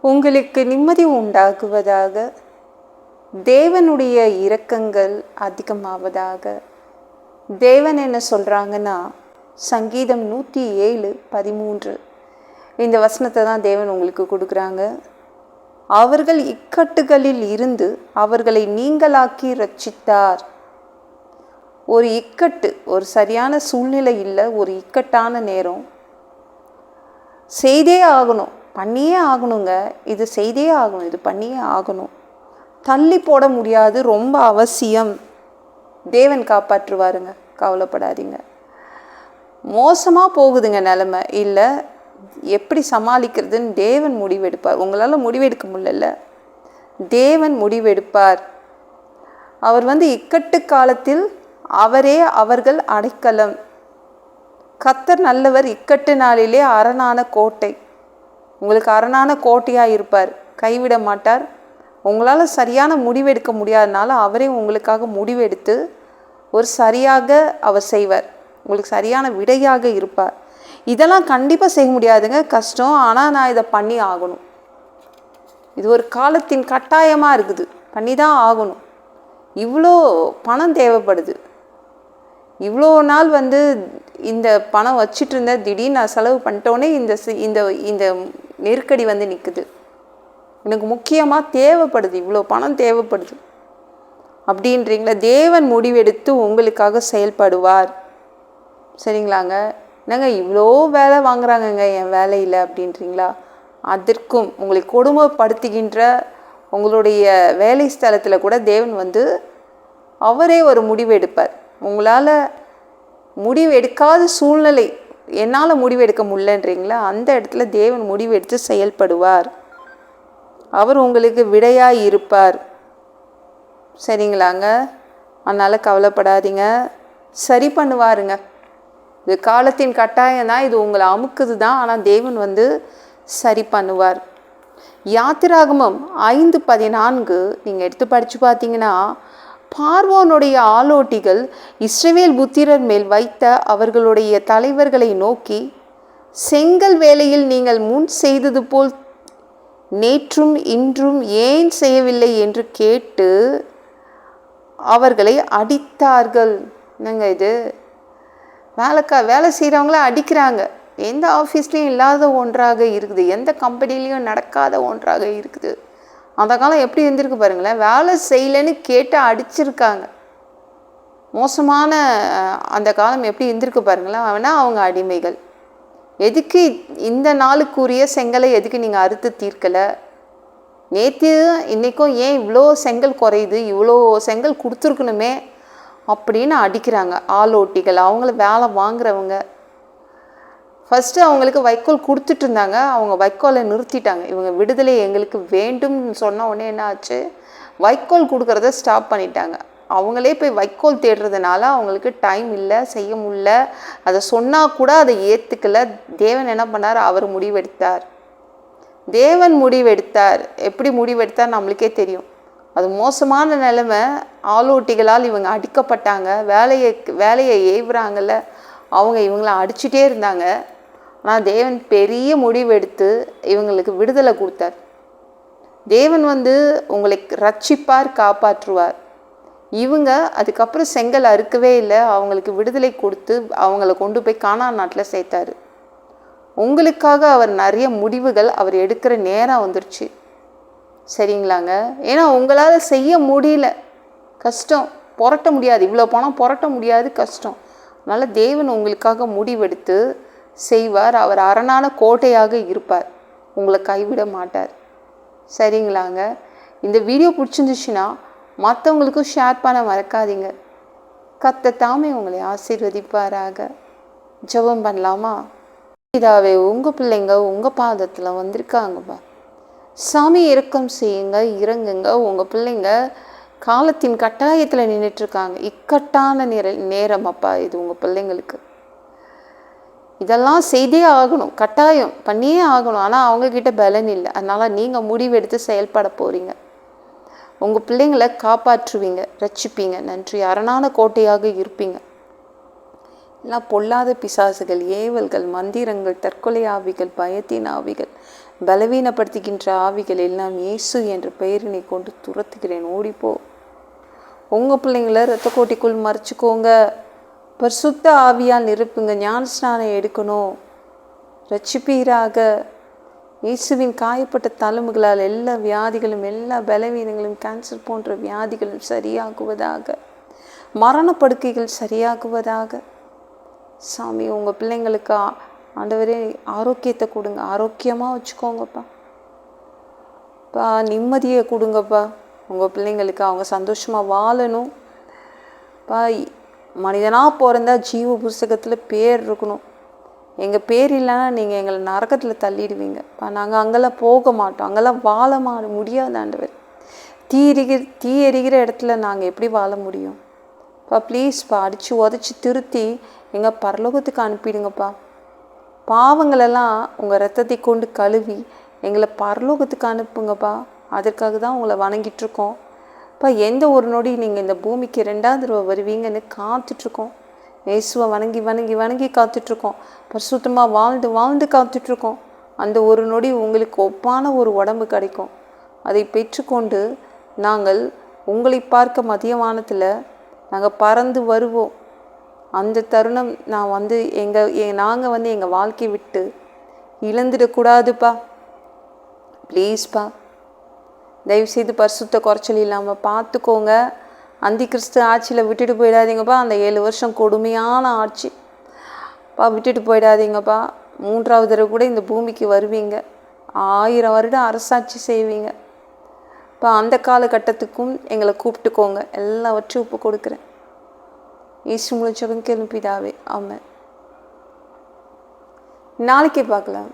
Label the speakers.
Speaker 1: உங்களுக்கு நிம்மதி உண்டாகுவதாக. தேவனுடைய இரக்கங்கள் அதிகமாவதாக. தேவன் என்ன சொல்கிறாங்கன்னா சங்கீதம் நூற்றி ஏழு பதிமூன்று. இந்த வசனத்தை தான் தேவன் உங்களுக்கு கொடுக்குறாங்க. அவர்கள் இக்கட்டுகளில் இருந்து அவர்களை நீங்களாக்கி ரட்சித்தார். ஒரு இக்கட்டு ஒரு சரியான சூழ்நிலை இல்லை ஒரு இக்கட்டான நேரம். செய்தே ஆகணும். பண்ணியே ஆகணுங்க. இது செய்தே ஆகணும். இது பண்ணியே ஆகணும். தள்ளி போட முடியாது. ரொம்ப அவசியம். தேவன் காப்பாற்றுவாருங்க. கவலைப்படாதீங்க. மோசமாக போகுதுங்க நிலமை. இல்லை எப்படி சமாளிக்கிறதுன்னு தேவன் முடிவெடுப்பார். உங்களால் முடிவெடுக்க முடியல தேவன் முடிவெடுப்பார். அவர் வந்து இக்கட்டு காலத்தில் அவரே அவர்கள் அடைக்கலம். கத்தர் நல்லவர் இக்கட்டு நாளிலே அரணான கோட்டை. உங்களுக்கு அரணான கோட்டையாக இருப்பார். கைவிட மாட்டார். உங்களால் சரியான முடிவெடுக்க முடியாதனால அவரே உங்களுக்காக முடிவெடுத்து ஒரு சரியாக அவர் செய்வார். உங்களுக்கு சரியான விடையாக இருப்பார். இதெல்லாம் கண்டிப்பாக செய்ய முடியாதுங்க. கஷ்டம். ஆனால் நான் இதை பண்ணி ஆகணும். இது ஒரு காலத்தின் கட்டாயமாக இருக்குது. பண்ணி தான் ஆகணும். இவ்வளோ பணம் தேவைப்படுது. இவ்வளோ நாள் வந்து இந்த பணம் வச்சிட்டு இருந்தேன் திடீர்னு நான் செலவு பண்ணிட்டோன்னே இந்த இந்த இந்த நெருக்கடி வந்து நிற்குது எனக்கு முக்கியமாக தேவைப்படுது இவ்வளோ பணம் தேவைப்படுது. அப்படின்றீங்களா? தேவன் முடிவெடுத்து உங்களுக்காக செயல்படுவார். சரிங்களாங்க? என்னங்க இவ்வளோ வேலை வாங்குறாங்கங்க என் வேலையில் அப்படின்றீங்களா? அதற்கும் உங்களை கொடுமைப்படுத்துகின்ற உங்களுடைய வேலை ஸ்தலத்தில் கூட தேவன் வந்து அவரே ஒரு முடிவு எடுப்பார். உங்களால் முடிவு எடுக்காத சூழ்நிலை என்னால் முடிவெடுக்க முடியலன்றீங்களா? அந்த இடத்துல தேவன் முடிவெடுத்து செயல்படுவார். அவர் உங்களுக்கு விடையாக இருப்பார். சரிங்களாங்க? அதனால் கவலைப்படாதீங்க. சரி பண்ணுவாருங்க. இது காலத்தின் கட்டாயம் தான் இது உங்களை அமுக்குது தான். ஆனால் தேவன் வந்து சரி பண்ணுவார். யாத்திராகமம் ஐந்து பதினான்கு நீங்கள் எடுத்து படித்து பார்த்தீங்கன்னா பார்வோனுடைய ஆலோட்டிகள் இஸ்ரவேல் புத்திரர் மேல் வைத்த அவர்களுடைய தலைவர்களை நோக்கி செங்கல் வேலையில் நீங்கள் முன் செய்தது போல் நேற்றும் இன்றும் ஏன் செய்யவில்லை? என்று கேட்டு அவர்களை அடித்தார்கள். என்னங்க இது? வேலைக்கா வேலை செய்கிறவங்கள அடிக்கிறாங்க. எந்த ஆஃபீஸ்லேயும் இல்லாத ஒன்றாக இருக்குது. எந்த கம்பெனிலையும் நடக்காத ஒன்றாக இருக்குது. அந்த காலம் எப்படி இருந்திருக்கு பாருங்களேன். வேலை செய்யலைன்னு கேட்டு அடிச்சிருக்காங்க. மோசமான அந்த காலம் எப்படி இருந்திருக்கு பாருங்களேன். அவனா அவங்க அடிமைகள். எதுக்கு இந்த நாளுக்குரிய செங்கலை எதுக்கு நீங்கள் அறுத்து தீர்க்கலை? நேற்று இன்றைக்கும் ஏன் இவ்வளோ செங்கல் குறையுது? இவ்வளோ செங்கல் கொடுத்துருக்கணுமே? அப்படின்னு அடிக்கிறாங்க. ஆளோட்டிகள் அவங்கள வேலை வாங்குறவங்க. ஃபஸ்ட்டு அவங்களுக்கு வைக்கோல் கொடுத்துட்டு இருந்தாங்க. அவங்க வைக்கோலை நிறுத்திட்டாங்க. இவங்க விடுதலை எங்களுக்கு வேண்டும்னு சொன்ன உடனே என்ன ஆச்சு? வைக்கோல் கொடுக்குறத ஸ்டாப் பண்ணிட்டாங்க. அவங்களே போய் வைக்கோல் தேடுறதுனால அவங்களுக்கு டைம் இல்லை செய்ய முடியல. அதை சொன்னால் கூட அதை ஏற்றுக்கல தேவன் என்ன பண்ணார்? அவர் முடிவெடுத்தார். தேவன் முடிவெடுத்தார். எப்படி முடிவெடுத்தார் நம்மளுக்கே தெரியும். அது மோசமான நிலைமை. ஆளோட்டிகளால் இவங்க அடிக்கப்பட்டாங்க. வேலையை வேலையை ஏவுறாங்கல்ல. அவங்க இவங்கள அடிச்சுட்டே இருந்தாங்க. ஆனால் தேவன் பெரிய முடிவெடுத்து இவங்களுக்கு விடுதலை கொடுத்தார். தேவன் வந்து உங்களை ரட்சிப்பார் காப்பாற்றுவார். இவங்க அதுக்கப்புறம் செங்கல் அறுக்கவே இல்லை அவங்களுக்கு விடுதலை கொடுத்து அவங்கள கொண்டு போய் காணா நாட்டில் சேர்த்தாரு. உங்களுக்காக அவர் நிறைய முடிவுகள் அவர் எடுக்கிற நேரம் வந்துருச்சு. சரிங்களாங்க? ஏன்னா உங்களால் செய்ய முடியல. கஷ்டம். புரட்ட முடியாது. இவ்வளோ பணம் புரட்ட முடியாது கஷ்டம். அதனால் தேவன் உங்களுக்காக முடிவெடுத்து செய்வார். அவர் அரணான கோட்டையாக இருப்பார். உங்களை கைவிட மாட்டார். சரிங்களாங்க? இந்த வீடியோ பிடிச்சிருந்துச்சுன்னா மற்றவங்களுக்கும் ஷேர் பண்ண மறக்காதீங்க. கத்தத்தாமே உங்களை ஆசீர்வதிப்பாராக. ஜெபம் பண்ணலாமா? இதாவே உங்கள் பிள்ளைங்க உங்கள் பாதத்தில் வந்திருக்காங்கப்பா. சாமி இறக்கம் செய்யுங்க இறங்குங்க. உங்கள் பிள்ளைங்க காலத்தின் கட்டாயத்தில் நின்றுட்டுருக்காங்க இக்கட்டான நேர நேரம் அப்பா இது உங்கள் பிள்ளைங்களுக்கு. இதெல்லாம் செய்தே ஆகணும். கட்டாயம். பண்ணியே ஆகணும். ஆனால் அவங்கக்கிட்ட பலன் இல்லை. அதனால் நீங்கள் முடிவெடுத்து செயல்பட போகிறீங்க உங்கள் பிள்ளைங்களை காப்பாற்றுவீங்க. ரட்சிப்பீங்க. நன்றி. அரணான கோட்டையாக இருப்பீங்க. எல்லாம் பொல்லாத பிசாசுகள் ஏவல்கள் மந்திரங்கள் தற்கொலை ஆவிகள் பயத்தின் ஆவிகள் பலவீனப்படுத்துகின்ற ஆவிகள் எல்லாம் இயேசு என்ற பெயரினை கொண்டு துரத்துகிறேன். ஓடிப்போ. உங்கள் பிள்ளைங்கள ரத்த கோட்டிக்குள் மறைச்சிக்கோங்க. பரிசுத்த ஆவியால் நிரப்புங்க. ஞான ஸ்நானம் எடுக்கணும். ரட்சிப்பீராக. இயேசுவின் காயப்பட்ட தழும்புகளால் எல்லா வியாதிகளும் எல்லா பலவீனங்களும் கேன்சர் போன்ற வியாதிகளும் சரியாகுவதாக. மரணப்படுக்கைகள் சரியாகுவதாக. சாமி உங்கள் பிள்ளைங்களுக்கு ஆண்டவரே ஆரோக்கியத்தை கொடுங்க. ஆரோக்கியமாக வச்சுக்கோங்கப்பா. பா நிம்மதியை கொடுங்கப்பா. உங்கள் பிள்ளைங்களுக்கு அவங்க சந்தோஷமாக வாழணும். பா மனிதனாக பிறந்தா ஜீவ புஸ்தகத்தில் பேர் இருக்கணும். எங்கள் பேர் இல்லைன்னா நீங்கள் எங்களை நரகத்தில் தள்ளிடுவீங்கப்பா நாங்கள் அங்கெல்லாம் போக மாட்டோம். அங்கெல்லாம் வாழ மாட முடியாது ஆண்டவர். தீ எரிகிற தீ எரிகிற இடத்துல நாங்கள் எப்படி வாழ முடியும்? இப்போ ப்ளீஸ்ப்பா அடித்து உதச்சி திருத்தி எங்கள் பரலோகத்துக்கு அனுப்பிடுங்கப்பா. பாவங்களெல்லாம் உங்கள் ரத்தத்தை கொண்டு கழுவி எங்களை பரலோகத்துக்கு அனுப்புங்கப்பா. அதற்காக தான் உங்களை வணங்கிட்டுருக்கோம் இருக்கோம் அப்பா எந்த ஒரு நொடி நீங்கள் இந்த பூமிக்கு ரெண்டாவது தடவை வருவீங்கன்னு காத்துட்ருக்கோம். இயேசுவை வணங்கி வணங்கி வணங்கி காத்துட்ருக்கோம். பரிசுத்தமாக வாழ்ந்து வாழ்ந்து காத்துட்ருக்கோம். அந்த ஒரு நொடி உங்களுக்கு ஒப்பான ஒரு உடம்பு கிடைக்கும். அதை பெற்றுக்கொண்டு நாங்கள் உங்களை பார்க்க மதியவானத்தில் நாங்கள் பறந்து வருவோம். அந்த தருணம் நான் வந்து எங்கள் நாங்கள் வந்து எங்கள் வாழ்க்கையை விட்டு இழந்துடக்கூடாதுப்பா. ப்ளீஸ்ப்பா தயவுசெய்து பரிசுத்த குறைச்சல் இல்லாமல் பார்த்துக்கோங்க. அந்தி கிறிஸ்து ஆட்சியில் விட்டுட்டு போயிடாதீங்கப்பா. அந்த ஏழு வருஷம் கொடுமையான ஆட்சி. பா விட்டுட்டு போயிடாதீங்கப்பா. மூன்றாவது தடவை கூட இந்த பூமிக்கு வருவீங்க. ஆயிரம் வருடம் அரசாட்சி செய்வீங்க. இப்போ அந்த காலகட்டத்துக்கும் எங்களை கூப்பிட்டுக்கோங்க. எல்லாவற்றையும் ஒப்பு கொடுக்குறேன். இயேசு முழிச்சவங்க கிளம்பிதாவே ஆமாம் நாளைக்கே பார்க்கலாம்.